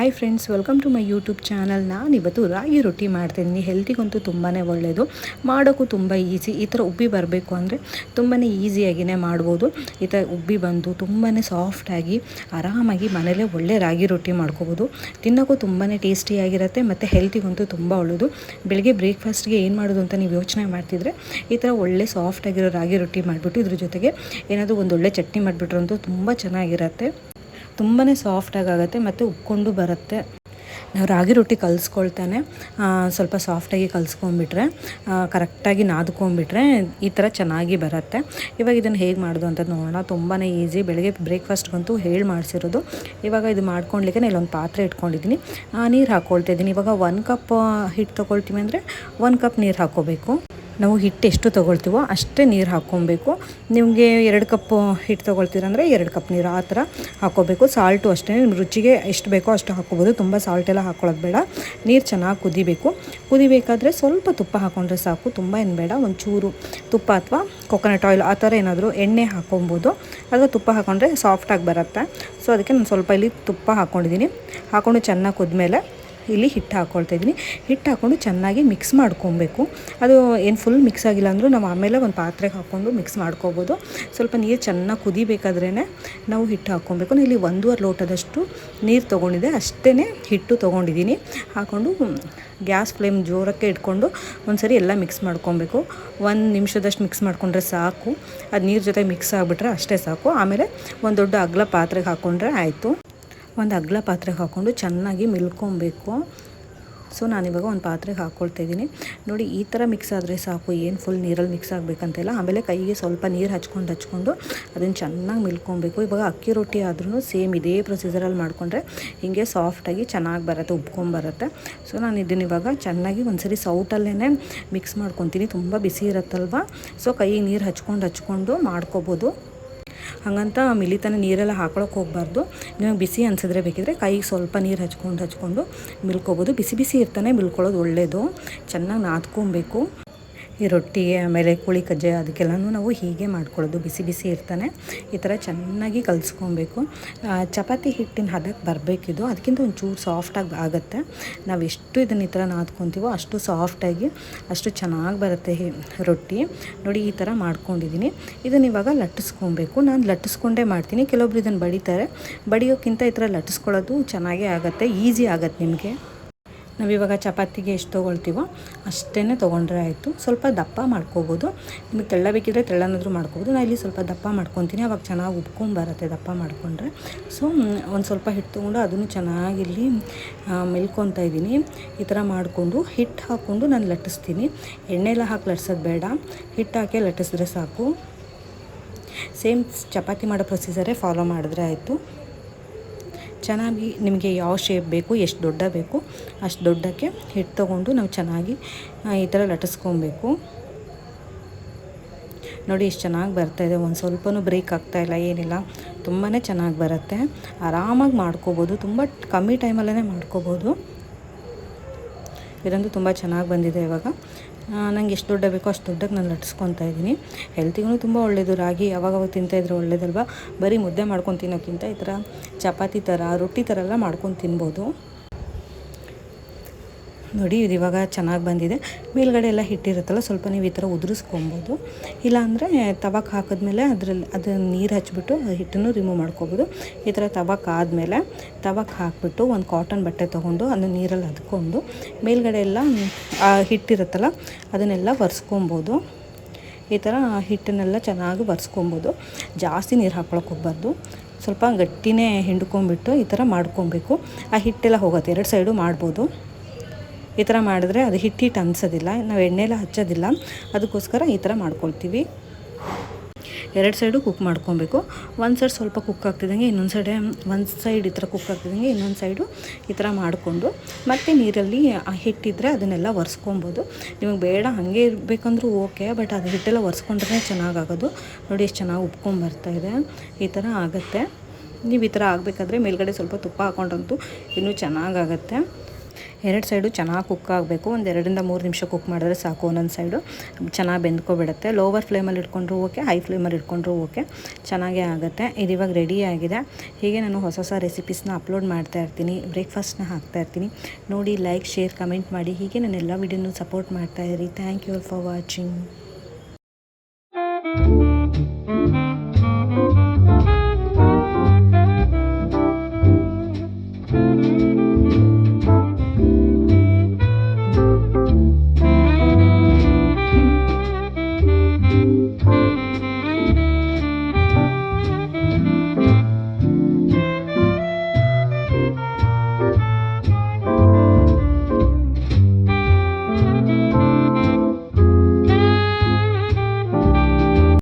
Hi friends welcome to my YouTube channel ನಾನು ಇವತ್ತು ರಾಗಿ ರೊಟ್ಟಿ ಮಾಡ್ತಿದ್ದೀನಿ ಹೆಲ್ತಿಗಂತೂ ತುಂಬಾ ಒಳ್ಳೆಯದು ಮಾಡೋಕ್ಕೂ ತುಂಬ ಈಸಿ ಈ ಥರ ಉಬ್ಬಿ ಬರಬೇಕು ಅಂದರೆ ತುಂಬಾ ಈಸಿಯಾಗಿಯೇ ಮಾಡ್ಬೋದು. ಈ ಥರ ಉಬ್ಬಿ ಬಂದು ತುಂಬಾ ಸಾಫ್ಟಾಗಿ ಆರಾಮಾಗಿ ಮನೇಲೇ ಒಳ್ಳೆ ರಾಗಿ ರೊಟ್ಟಿ ಮಾಡ್ಕೋಬೋದು. ತಿನ್ನೋಕ್ಕೂ ತುಂಬಾ ಟೇಸ್ಟಿಯಾಗಿರುತ್ತೆ ಮತ್ತು ಹೆಲ್ತಿಗಂತೂ ತುಂಬ ಒಳ್ಳೆಯದು ಬೆಳಗ್ಗೆ ಬ್ರೇಕ್ಫಾಸ್ಟ್ಗೆ ಏನು ಮಾಡೋದು ಅಂತ ನೀವು ಯೋಚನೆ ಮಾಡ್ತಿದ್ರೆ ಈ ಥರ ಒಳ್ಳೆ ಸಾಫ್ಟಾಗಿರೋ ರಾಗಿ ರೊಟ್ಟಿ ಮಾಡಿಬಿಟ್ಟು ಇದ್ರ ಜೊತೆಗೆ ಏನಾದರೂ ಒಂದೊಳ್ಳೆ ಚಟ್ನಿ ಮಾಡಿಬಿಟ್ರಂತೂ ತುಂಬ ಚೆನ್ನಾಗಿರುತ್ತೆ. ತುಂಬಾ ಸಾಫ್ಟಾಗಿ ಆಗುತ್ತೆ ಮತ್ತು ಉಕ್ಕೊಂಡು ಬರುತ್ತೆ. ನಾವು ರಾಗಿ ರೊಟ್ಟಿ ಕಲಿಸ್ಕೊಳ್ತಾನೆ. ಸ್ವಲ್ಪ ಸಾಫ್ಟಾಗಿ ಕಲಿಸ್ಕೊಂಬಿಟ್ರೆ ಕರೆಕ್ಟಾಗಿ ನಾದ್ಕೊಂಬಿಟ್ರೆ ಈ ಥರ ಚೆನ್ನಾಗಿ ಬರುತ್ತೆ. ಇವಾಗ ಇದನ್ನು ಹೇಗೆ ಮಾಡೋದು ಅಂತ ನೋಡೋಣ. ತುಂಬಾ ಈಸಿ ಬೆಳಗ್ಗೆ ಬ್ರೇಕ್ಫಾಸ್ಟ್ಗಂತೂ ಹೇಳಿ ಮಾಡಿಸಿರೋದು. ಇವಾಗ ಇದು ಮಾಡ್ಕೊಳ್ಲಿಕ್ಕೆ ಇಲ್ಲೊಂದು ಪಾತ್ರೆ ಇಟ್ಕೊಂಡಿದ್ದೀನಿ ನೀರು ಹಾಕ್ಕೊಳ್ತಾ ಇದ್ದೀನಿ. ಇವಾಗ ಒನ್ ಕಪ್ ಹಿಟ್ಟು ತೊಗೊಳ್ತೀವಿ ಅಂದರೆ ಒನ್ ಕಪ್ ನೀರು ಹಾಕ್ಕೋಬೇಕು ನಾವು ಹಿಟ್ಟು ಎಷ್ಟು ತೊಗೊಳ್ತೀವೋ ಅಷ್ಟೇ ನೀರು ಹಾಕ್ಕೊಬೇಕು. ನಿಮಗೆ ಎರಡು ಕಪ್ ಹಿಟ್ಟು ತೊಗೊಳ್ತೀರಂದರೆ ಎರಡು ಕಪ್ ನೀರು ಆ ಥರ ಹಾಕ್ಕೋಬೇಕು. ಸಾಲ್ಟು ಅಷ್ಟೇ ನಿಮ್ಮ ರುಚಿಗೆ ಎಷ್ಟು ಬೇಕೋ ಅಷ್ಟು ಹಾಕ್ಕೋಬೋದು. ತುಂಬ ಸಾಲ್ಟೆಲ್ಲ ಹಾಕ್ಕೊಳ್ಳೋದು ಬೇಡ. ನೀರು ಚೆನ್ನಾಗಿ ಕುದಿಬೇಕು. ಕುದಿಬೇಕಾದ್ರೆ ಸ್ವಲ್ಪ ತುಪ್ಪ ಹಾಕ್ಕೊಂಡ್ರೆ ಸಾಕು. ತುಂಬ ಏನು ಬೇಡ, ಒಂಚೂರು ತುಪ್ಪ ಅಥವಾ ಕೊಕೊನಟ್ ಆಯಿಲ್ ಆ ಥರ ಏನಾದರೂ ಎಣ್ಣೆ ಹಾಕ್ಕೊಬೋದು. ಅಥವಾ ತುಪ್ಪ ಹಾಕ್ಕೊಂಡ್ರೆ ಸಾಫ್ಟಾಗಿ ಬರುತ್ತೆ. ಸೊ ಅದಕ್ಕೆ ನಾನು ಸ್ವಲ್ಪ ಇಲ್ಲಿ ತುಪ್ಪ ಹಾಕ್ಕೊಂಡಿದ್ದೀನಿ ಹಾಕ್ಕೊಂಡು ಚೆನ್ನಾಗಿ ಕುದ್ಮೇಲೆ ಇಲ್ಲಿ ಹಿಟ್ಟು ಹಾಕ್ಕೊಳ್ತಾ ಇದ್ದೀನಿ. ಹಿಟ್ಟು ಹಾಕ್ಕೊಂಡು ಚೆನ್ನಾಗಿ ಮಿಕ್ಸ್ ಮಾಡ್ಕೊಬೇಕು. ಅದು ಏನು ಫುಲ್ ಮಿಕ್ಸ್ ಆಗಿಲ್ಲ ಅಂದರೂ ನಾವು ಆಮೇಲೆ ಒಂದು ಪಾತ್ರೆಗೆ ಹಾಕ್ಕೊಂಡು ಮಿಕ್ಸ್ ಮಾಡ್ಕೋಬೋದು. ಸ್ವಲ್ಪ ನೀರು ಚೆನ್ನಾಗಿ ಕುದಿಬೇಕಾದ್ರೇ ನಾವು ಹಿಟ್ಟು ಹಾಕ್ಕೊಬೇಕು ನಾನು ಇಲ್ಲಿ ಒಂದೂವರೆ ಲೋಟದಷ್ಟು ನೀರು ತೊಗೊಂಡಿದ್ದೆ. ಅಷ್ಟೇ ಹಿಟ್ಟು ತೊಗೊಂಡಿದ್ದೀನಿ. ಹಾಕ್ಕೊಂಡು ಗ್ಯಾಸ್ ಫ್ಲೇಮ್ ಜೋರಕ್ಕೆ ಇಟ್ಕೊಂಡು ಒಂದ್ಸರಿ ಎಲ್ಲ ಮಿಕ್ಸ್ ಮಾಡ್ಕೊಬೇಕು. ಒಂದು ನಿಮಿಷದಷ್ಟು ಮಿಕ್ಸ್ ಮಾಡಿಕೊಂಡ್ರೆ ಸಾಕು. ಅದು ನೀರು ಜೊತೆ ಮಿಕ್ಸ್ ಆಗಿಬಿಟ್ರೆ ಅಷ್ಟೇ ಸಾಕು. ಆಮೇಲೆ ಒಂದು ದೊಡ್ಡ ಅಗ್ಲ ಪಾತ್ರೆಗೆ ಹಾಕ್ಕೊಂಡ್ರೆ ಆಯಿತು. ಒಂದು ಅಗ್ಲ ಪಾತ್ರೆಗೆ ಹಾಕ್ಕೊಂಡು ಚೆನ್ನಾಗಿ ಮಿಲ್ಕೊಬೇಕು. ಸೊ ನಾನಿವಾಗ ಒಂದು ಪಾತ್ರೆಗೆ ಹಾಕ್ಕೊಳ್ತಾ ಇದ್ದೀನಿ. ನೋಡಿ, ಈ ಥರ ಮಿಕ್ಸ್ ಆದರೆ ಸಾಕು. ಏನು ಫುಲ್ ನೀರಲ್ಲಿ ಮಿಕ್ಸ್ ಆಗಬೇಕಂತೆಲ್ಲ. ಆಮೇಲೆ ಕೈಗೆ ಸ್ವಲ್ಪ ನೀರು ಹಚ್ಕೊಂಡು ಹಚ್ಕೊಂಡು ಅದನ್ನು ಚೆನ್ನಾಗಿ ಮಿಲ್ಕೊಬೇಕು. ಇವಾಗ ಅಕ್ಕಿ ರೊಟ್ಟಿ ಆದ್ರೂ ಸೇಮ್ ಇದೇ ಪ್ರೊಸೀಜರಲ್ಲಿ ಮಾಡಿಕೊಂಡ್ರೆ ಹೀಗೆ ಸಾಫ್ಟಾಗಿ ಚೆನ್ನಾಗಿ ಬರುತ್ತೆ ಉಬ್ಕೊಂಬರುತ್ತೆ ಸೊ, ನಾನು ಇದನ್ನು ಇವಾಗ ಚೆನ್ನಾಗಿ ಒಂದ್ಸರಿ ಸೌಟಲ್ಲೇ ಮಿಕ್ಸ್ ಮಾಡ್ಕೊತೀನಿ. ತುಂಬ ಬಿಸಿ ಇರುತ್ತಲ್ವ? ಸೊ, ಕೈಗೆ ನೀರು ಹಚ್ಕೊಂಡು ಹಚ್ಕೊಂಡು ಮಾಡ್ಕೊಬೋದು. ಹಾಗಂತ ಮಿಲಿತನ ನೀರೆಲ್ಲ ಹಾಕೊಳಕ್ಕೆ ಹೋಗ್ಬಾರ್ದು. ನಿಮಗೆ ಬಿಸಿ ಅನಿಸಿದ್ರೆ ಬೇಕಿದ್ರೆ ಕೈಗೆ ಸ್ವಲ್ಪ ನೀರು ಹಚ್ಕೊಂಡು ಹಚ್ಕೊಂಡು ಮಿಲ್ಕೋಬೋದು. ಬಿಸಿ ಬಿಸಿ ಇರ್ತಾನೆ ಮಿಲ್ಕೊಳ್ಳೋದು ಒಳ್ಳೆಯದು ಚೆನ್ನಾಗಿ ನಾದ್ಕೊಬೇಕು. ಈ ರೊಟ್ಟಿ, ಆಮೇಲೆ ಕೋಳಿ ಕಜ್ಜೆ ಅದಕ್ಕೆಲ್ಲನೂ ನಾವು ಹೀಗೆ ಮಾಡ್ಕೊಳ್ಳೋದು. ಬಿಸಿ ಬಿಸಿ ಇರ್ತಾನೆ. ಈ ಥರ ಚೆನ್ನಾಗಿ ಕಲಿಸ್ಕೊಬೇಕು. ಚಪಾತಿ ಹಿಟ್ಟಿನ ಹದಕ್ಕೆ ಬರಬೇಕಿದು. ಅದಕ್ಕಿಂತ ಒಂಚೂರು ಸಾಫ್ಟಾಗಿ ಆಗುತ್ತೆ. ನಾವು ಎಷ್ಟು ಇದನ್ನು ಈ ಥರ ನಾದ್ಕೊತೀವೋ ಅಷ್ಟು ಸಾಫ್ಟಾಗಿ ಅಷ್ಟು ಚೆನ್ನಾಗಿ ಬರುತ್ತೆ ರೊಟ್ಟಿ. ನೋಡಿ, ಈ ಥರ ಮಾಡ್ಕೊಂಡಿದ್ದೀನಿ ಇದನ್ನು ಇವಾಗ ಲಟ್ಟಿಸ್ಕೊಬೇಕು. ನಾನು ಲಟ್ಟಿಸ್ಕೊಂಡೇ ಮಾಡ್ತೀನಿ. ಕೆಲವೊಬ್ರು ಇದನ್ನು ಬಡಿತಾರೆ. ಬಡಿಯೋಕ್ಕಿಂತ ಈ ಥರ ಲಟ್ಟಿಸ್ಕೊಳ್ಳೋದು ಚೆನ್ನಾಗೇ ಆಗುತ್ತೆ. ಈಸಿ ಆಗುತ್ತೆ ನಿಮಗೆ. ನಾವಿವಾಗ ಚಪಾತಿಗೆ ಎಷ್ಟು ತೊಗೊಳ್ತೀವೋ ಅಷ್ಟೇ ತೊಗೊಂಡ್ರೆ ಆಯಿತು. ಸ್ವಲ್ಪ ದಪ್ಪ ಮಾಡ್ಕೋಬೋದು. ನಿಮಗೆ ತೆಳ್ಳ ಬೇಕಿದ್ರೆ ತೆಳ್ಳನಾದರೂ ಮಾಡ್ಕೋಬೋದು. ನಾನು ಇಲ್ಲಿ ಸ್ವಲ್ಪ ದಪ್ಪ ಮಾಡ್ಕೊತೀನಿ. ಅವಾಗ ಚೆನ್ನಾಗಿ ಉಬ್ಕೊಂಡು ಬರುತ್ತೆ ದಪ್ಪ ಮಾಡಿಕೊಂಡ್ರೆ. ಸೊ ಒಂದು ಸ್ವಲ್ಪ ಹಿಟ್ಟು ತೊಗೊಂಡು ಅದನ್ನು ಚೆನ್ನಾಗಿ ಇಲ್ಲಿ ಮೆಲ್ಕೊತಾ ಇದ್ದೀನಿ. ಈ ಥರ ಮಾಡಿಕೊಂಡು ಹಿಟ್ಟು ಹಾಕ್ಕೊಂಡು ನಾನು ಲಟ್ಟಿಸ್ತೀನಿ. ಎಣ್ಣೆಲ್ಲ ಹಾಕಿ ಲಟ್ಸೋದು ಬೇಡ. ಹಿಟ್ಟು ಹಾಕಿ ಲಟ್ಟಿಸಿದ್ರೆ ಸಾಕು. ಸೇಮ್ ಚಪಾತಿ ಮಾಡೋ ಪ್ರೊಸೀಜರೇ ಫಾಲೋ ಮಾಡಿದ್ರೆ ಆಯಿತು. ಚೆನ್ನಾಗಿ ನಿಮಗೆ ಯಾವ ಶೇಪ್ ಬೇಕು, ಎಷ್ಟು ದೊಡ್ಡ ಬೇಕು, ಅಷ್ಟು ದೊಡ್ಡಕ್ಕೆ ಹಿಟ್ಟು ತೊಗೊಂಡು ನಾವು ಚೆನ್ನಾಗಿ ಈ ಥರ ಲಟ್ಟಿಸ್ಕೊಬೇಕು. ನೋಡಿ ಎಷ್ಟು ಚೆನ್ನಾಗಿ ಬರ್ತಾಯಿದೆ ಒಂದು ಸ್ವಲ್ಪನೂ ಬ್ರೇಕ್ ಆಗ್ತಾಯಿಲ್ಲ ಏನಿಲ್ಲ. ತುಂಬಾ ಚೆನ್ನಾಗಿ ಬರುತ್ತೆ. ಆರಾಮಾಗಿ ಮಾಡ್ಕೋಬೋದು. ತುಂಬ ಕಮ್ಮಿ ಟೈಮಲ್ಲೇ ಮಾಡ್ಕೋಬೋದು. ಇದಂತೂ ತುಂಬ ಚೆನ್ನಾಗಿ ಬಂದಿದೆ ಇವಾಗ. ನಂಗೆ ಎಷ್ಟು ದೊಡ್ಡ ಬೇಕೋ ಅಷ್ಟು ದೊಡ್ಡಕ್ಕೆ ನಾನು ಲಟ್ಸ್ಕೊತಾ ಇದ್ದೀನಿ. ಹೆಲ್ತಿಗೂ ತುಂಬ ಒಳ್ಳೆಯದು ರಾಗಿ ಯಾವಾಗ ತಿಂತಾಯಿದ್ರೆ ಒಳ್ಳೇದಲ್ವ? ಬರೀ ಮುದ್ದೆ ಮಾಡ್ಕೊಂಡು ತಿನ್ನೋಕ್ಕಿಂತ ಈ ಥರ ಚಪಾತಿ ಥರ, ರೊಟ್ಟಿ ಥರ ಎಲ್ಲ ಮಾಡ್ಕೊಂಡು ತಿನ್ಬೋದು. ನೋಡಿ, ಇದು ಇವಾಗ ಚೆನ್ನಾಗಿ ಬಂದಿದೆ. ಮೇಲ್ಗಡೆ ಎಲ್ಲ ಹಿಟ್ಟಿರುತ್ತಲ್ಲ, ಸ್ವಲ್ಪ ನೀವು ಈ ಥರ ಉದುರಿಸ್ಕೊಬೋದು. ಇಲ್ಲಾಂದರೆ ತವಕ್ಕೆ ಹಾಕಿದ್ಮೇಲೆ ಅದರಲ್ಲಿ ಅದನ್ನು ನೀರು ಹಚ್ಬಿಟ್ಟು ಹಿಟ್ಟನ್ನು ರಿಮೂವ್ ಮಾಡ್ಕೊಬೋದು. ಈ ಥರ ತವಕ್ಕೆ ಆದಮೇಲೆ ತವಕ್ಕೆ ಹಾಕಿಬಿಟ್ಟು ಒಂದು ಕಾಟನ್ ಬಟ್ಟೆ ತೊಗೊಂಡು ಅದನ್ನು ನೀರಲ್ಲಿ ಅದ್ಕೊಂಡು ಮೇಲ್ಗಡೆ ಎಲ್ಲ ಹಿಟ್ಟಿರುತ್ತಲ್ಲ, ಅದನ್ನೆಲ್ಲ ಒರೆಸ್ಕೊಬೋದು. ಈ ಥರ ಹಿಟ್ಟನ್ನೆಲ್ಲ ಚೆನ್ನಾಗಿ ಒರೆಸ್ಕೊಬೋದು. ಜಾಸ್ತಿ ನೀರು ಹಾಕ್ಕೊಳಕ್ಕೆ ಹೋಗ್ಬಾರ್ದು. ಸ್ವಲ್ಪ ಗಟ್ಟಿನೇ ಹಿಂಡ್ಕೊಂಬಿಟ್ಟು ಈ ಥರ ಮಾಡ್ಕೊಬೇಕು. ಆ ಹಿಟ್ಟೆಲ್ಲ ಹೋಗುತ್ತೆ, ಎರಡು ಸೈಡು ಮಾಡ್ಬೋದು. ಈ ಥರ ಮಾಡಿದ್ರೆ ಅದು ಹಿಟ್ಟು ಹಿಟ್ಟು ಅನ್ಸೋದಿಲ್ಲ, ನಾವು ಎಣ್ಣೆಲ್ಲ ಹಚ್ಚೋದಿಲ್ಲ. ಅದಕ್ಕೋಸ್ಕರ ಈ ಥರ ಮಾಡ್ಕೊಳ್ತೀವಿ. ಎರಡು ಸೈಡು ಕುಕ್ ಮಾಡ್ಕೊಬೇಕು. ಒಂದು ಸೈಡ್ ಸ್ವಲ್ಪ ಕುಕ್ ಆಗ್ತಿದ್ದಂಗೆ, ಇನ್ನೊಂದು ಸೈಡೆ, ಒಂದು ಸೈಡ್ ಈ ಥರ ಕುಕ್ ಆಗ್ತಿದ್ದಂಗೆ, ಇನ್ನೊಂದು ಸೈಡು ಈ ಥರ ಮಾಡಿಕೊಂಡು, ಮತ್ತು ನೀರಲ್ಲಿ ಹಿಟ್ಟಿದ್ರೆ ಅದನ್ನೆಲ್ಲ ಒರೆಸ್ಕೊಬೋದು. ನಿಮಗೆ ಬೇಡ, ಹಾಗೆ ಇರಬೇಕಂದ್ರೂ ಓಕೆ, ಬಟ್ ಅದು ಹಿಟ್ಟೆಲ್ಲ ಒರೆಸ್ಕೊಂಡ್ರೆ ಚೆನ್ನಾಗಾಗೋದು. ನೋಡಿ ಎಷ್ಟು ಚೆನ್ನಾಗಿ ಉಪ್ಕೊಂಬರ್ತಾಯಿದೆ ಈ ಥರ ಆಗುತ್ತೆ. ನೀವು ಈ ಥರ ಆಗಬೇಕಾದ್ರೆ ಮೇಲ್ಗಡೆ ಸ್ವಲ್ಪ ತುಪ್ಪ ಹಾಕೊಂಡಂತೂ ಇನ್ನೂ ಚೆನ್ನಾಗಾಗತ್ತೆ. ಎರಡು ಸೈಡು ಚೆನ್ನಾಗಿ ಕುಕ್ ಆಗಬೇಕು. ಒಂದು ಎರಡರಿಂದ ಮೂರು ನಿಮಿಷ ಕುಕ್ ಮಾಡಿದ್ರೆ ಸಾಕು ಒಂದೊಂದು ಸೈಡು. ಚೆನ್ನಾಗಿ ಬೆಂದ್ಕೊಬಿಡುತ್ತೆ. ಲೋವರ್ ಫ್ಲೇಮಲ್ಲಿ ಇಟ್ಕೊಂಡ್ರು ಓಕೆ ಹೈ ಫ್ಲೇಮಲ್ಲಿ ಇಟ್ಕೊಂಡ್ರು ಓಕೆ ಚೆನ್ನಾಗೇ ಆಗುತ್ತೆ. ಇದು ಇವಾಗ ರೆಡಿ ಆಗಿದೆ. ಹೀಗೆ ನಾನು ಹೊಸ ಹೊಸ ರೆಸಿಪೀಸ್ನ ಅಪ್ಲೋಡ್ ಮಾಡ್ತಾ ಇರ್ತೀನಿ. ಬ್ರೇಕ್ಫಾಸ್ಟ್ನ ಹಾಕ್ತಾ ಇರ್ತೀನಿ. ನೋಡಿ ಲೈಕ್ ಶೇರ್ ಕಮೆಂಟ್ ಮಾಡಿ. ಹೀಗೆ ನಾನು ಎಲ್ಲ ವೀಡಿಯೋನು ಸಪೋರ್ಟ್ ಮಾಡ್ತಾ ಇರಿ. Thank you for watching